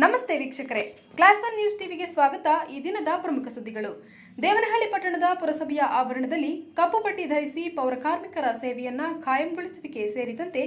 ನಮಸ್ತೆ ವೀಕ್ಷಕರೇ. Class one news ಟಿವಿಗೆ ಸ್ವಾಗತ. ಈ ದಿನದ ಪ್ರಮುಖ ಸುದ್ದಿಗಳು. ದೇವನಹಳ್ಳಿ ಪಟ್ಟಣದ ಪುರಸಭೆಯ ಆವರಣದಲ್ಲಿ ಕಪ್ಪು ಪಟ್ಟಿ ಧರಿಸಿ ಪೌರ ಕಾರ್ಮಿಕರ ಸೇವೆಯನ್ನ ಖಾಯಂಗೊಳಿಸುವಿಕೆ ಸೇರಿದಂತೆ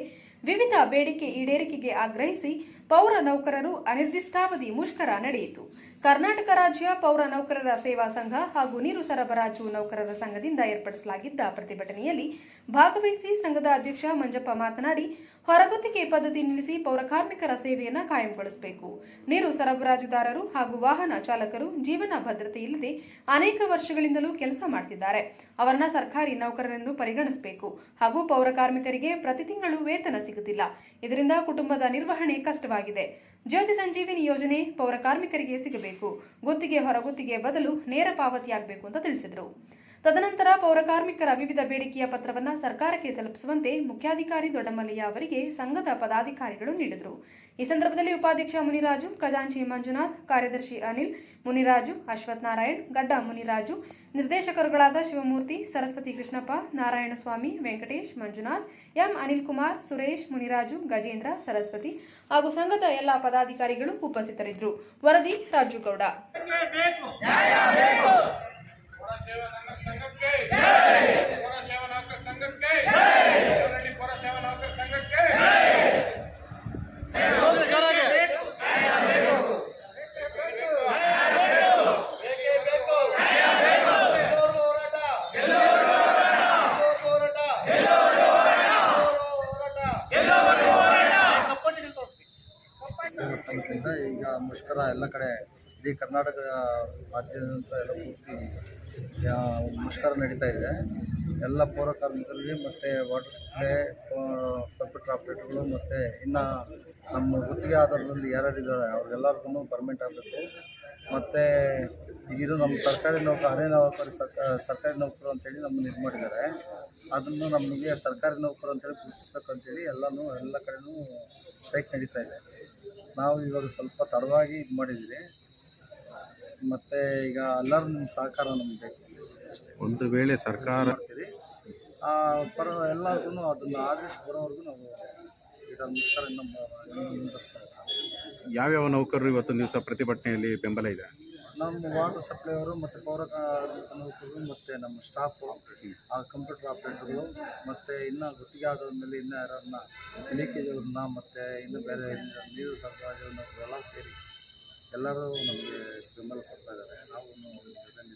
ವಿವಿಧ ಬೇಡಿಕೆ ಈಡೇರಿಕೆಗೆ ಆಗ್ರಹಿಸಿ ಪೌರ ನೌಕರರು ಅನಿರ್ದಿಷ್ಟಾವಧಿ ಮುಷ್ಕರ ನಡೆಯಿತು. ಕರ್ನಾಟಕ ರಾಜ್ಯ ಪೌರ ನೌಕರರ ಸೇವಾ ಸಂಘ ಹಾಗೂ ನೀರು ಸರಬರಾಜು ನೌಕರರ ಸಂಘದಿಂದ ಏರ್ಪಡಿಸಲಾಗಿದ್ದ ಪ್ರತಿಭಟನೆಯಲ್ಲಿ ಭಾಗವಹಿಸಿ ಸಂಘದ ಅಧ್ಯಕ್ಷ ಮಂಜಪ್ಪ ಮಾತನಾಡಿ ಹೊರಗುತ್ತಿಗೆ ಪದ್ಧತಿ ನಿಲ್ಲಿಸಿ ಪೌರಕಾರ್ಮಿಕರ ಸೇವೆಯನ್ನು ಕಾಯಂಗೊಳಿಸಬೇಕು. ನೀರು ಸರಬರಾಜುದಾರರು ಹಾಗೂ ವಾಹನ ಚಾಲಕರು ಜೀವನ ಭದ್ರತೆ ಇಲ್ಲದೆ ಅನೇಕ ವರ್ಷಗಳಿಂದಲೂ ಕೆಲಸ ಮಾಡ್ತಿದ್ದಾರೆ. ಅವರನ್ನ ಸರ್ಕಾರಿ ನೌಕರರೆಂದು ಪರಿಗಣಿಸಬೇಕು. ಹಾಗೂ ಪೌರಕಾರ್ಮಿಕರಿಗೆ ಪ್ರತಿ ತಿಂಗಳು ವೇತನ ಸಿಗುತ್ತಿಲ್ಲ. ಇದರಿಂದ ಕುಟುಂಬದ ನಿರ್ವಹಣೆ ಕಷ್ಟವಾಗಿದೆ. ಜ್ಯೋತಿ ಸಂಜೀವಿನಿ ಯೋಜನೆ ಪೌರಕಾರ್ಮಿಕರಿಗೆ ಸಿಗಬೇಕು. ಗುತ್ತಿಗೆ ಹೊರಗುತ್ತಿಗೆ ಬದಲು ನೇರ ಪಾವತಿಯಾಗಬೇಕು ಅಂತ ತಿಳಿಸಿದರು. ತದನಂತರ ಪೌರಕಾರ್ಮಿಕರ ವಿವಿಧ ಬೇಡಿಕೆಯ ಪತ್ರವನ್ನು ಸರ್ಕಾರಕ್ಕೆ ತಲುಪಿಸುವಂತೆ ಮುಖ್ಯಾಧಿಕಾರಿ ದೊಡ್ಡಮಲ್ಲಯ್ಯ ಅವರಿಗೆ ಸಂಘದ ಪದಾಧಿಕಾರಿಗಳು ನೀಡಿದರು. ಈ ಸಂದರ್ಭದಲ್ಲಿ ಉಪಾಧ್ಯಕ್ಷ ಮುನಿರಾಜು, ಖಜಾಂಚಿ ಮಂಜುನಾಥ್, ಕಾರ್ಯದರ್ಶಿ ಅನಿಲ್, ಮುನಿರಾಜು ಅಶ್ವಥ್ ನಾರಾಯಣ್, ಗಡ್ಡ ಮುನಿರಾಜು, ನಿರ್ದೇಶಕರುಗಳಾದ ಶಿವಮೂರ್ತಿ, ಸರಸ್ವತಿ ಕೃಷ್ಣಪ್ಪ, ನಾರಾಯಣಸ್ವಾಮಿ, ವೆಂಕಟೇಶ್, ಮಂಜುನಾಥ್, ಎಂ ಅನಿಲ್ ಕುಮಾರ್, ಸುರೇಶ್, ಮುನಿರಾಜು, ಗಜೇಂದ್ರ, ಸರಸ್ವತಿ ಹಾಗೂ ಸಂಘದ ಎಲ್ಲಾ ಪದಾಧಿಕಾರಿಗಳು ಉಪಸ್ಥಿತರಿದ್ದರು. ವರದಿ ರಾಜುಗೌಡ. ಸಂಘಕ್ಕೆ? ಪುರ ಸೇವಾ ನೌಕರ ಸಂಘಕ್ಕೆ? ಪುರ ಸೇವಾ ನೌಕರ ಸಂಘಕ್ಕೆ ಸಂಘದಿಂದ ಈಗ ಮುಷ್ಕರ ಎಲ್ಲ ಕಡೆ ಇಡೀ ಕರ್ನಾಟಕ ರಾಜ್ಯದಂತ ಎಲ್ಲ ಪೂರ್ತಿ ಮುಷ್ಕರ ನಡೀತಾ ಇದೆ. ಎಲ್ಲ ಪೌರ ಕಾರ್ಮಿಕರಿಗೆ ಮತ್ತು ವಾಟರ್ ಸಪ್ಲೈ ಕಂಪ್ಯೂಟರ್ ಆಪ್ರೇಟರ್ಗಳು ಮತ್ತು ಇನ್ನು ನಮ್ಮ ಗುತ್ತಿಗೆ ಆಧಾರದಲ್ಲಿ ಯಾರ್ಯಾರಿದ್ದಾರೆ ಅವ್ರಿಗೆಲ್ಲರಿಗೂ ಪರ್ಮೆಂಟ್ ಆಗಬೇಕು. ಮತ್ತು ಇದು ನಮ್ಮ ಸರ್ಕಾರಿ ನೌಕರ ಅರೆ ನೌಕರಿ ಸರ್ಕ, ಸರ್ಕಾರಿ ನೌಕರು ಅಂತೇಳಿ ನಮ್ಮನ್ನು ಇದು ಮಾಡಿದ್ದಾರೆ. ಅದನ್ನು ನಮಗೆ ಸರ್ಕಾರಿ ನೌಕರು ಅಂತೇಳಿ ಗುರುತಿಸ್ಬೇಕು ಅಂತೇಳಿ ಎಲ್ಲನೂ, ಎಲ್ಲ ಕಡೆನೂ ಸ್ಟ್ರೈಕ್ ನಡೀತಾ ಇದೆ. ನಾವು ಇವಾಗ ಸ್ವಲ್ಪ ತಡವಾಗಿ ಇದು ಮಾಡಿದ್ದೀವಿ. ಮತ್ತು ಈಗ ಎಲ್ಲರೂ ನಿಮ್ಮ ಸಹಕಾರ ನಮ್ಗೆ ಬೇಕು. ಒಂದು ವೇಳೆ ಸರ್ಕಾರ ಪರ ಎಲ್ಲರಿಗೂ ಅದನ್ನು ಆದೇಶ ಬರೋವರೆಗೂ ನಾವು ಇದರ ಮುಷ್ಕರ ಯಾವ್ಯಾವ ನೌಕರರು ಇವತ್ತು ದಿವಸ ಪ್ರತಿಭಟನೆಯಲ್ಲಿ ಬೆಂಬಲ ಇದೆ? ನಮ್ಮ ವಾಟರ್ ಸಪ್ಲೈ ಅವರು ಮತ್ತು ಪೌರ ಕಾರ್ಮಿಕ ನೌಕರರು ಮತ್ತು ನಮ್ಮ ಸ್ಟಾಫು ಆ ಕಂಪ್ಯೂಟರ್ ಆಪ್ರೇಟರ್ಗಳು ಮತ್ತು ಇನ್ನೂ ಗುತ್ತಿಗೆ ಆದ ಮೇಲೆ ಇನ್ನೂ ಯಾರನ್ನ ಲೀಕೇಜ್ ಅವ್ರನ್ನ ಮತ್ತು ಇನ್ನು ಬೇರೆ ನೀರು ಸರಬರಾಜು ಎಲ್ಲ ಸೇರಿ ಎಲ್ಲರೂ ನಮಗೆ ಬೆಂಬಲ ಕೊಡ್ತಾ ಇದ್ದಾರೆ. ನಾವು ಇದನ್ನು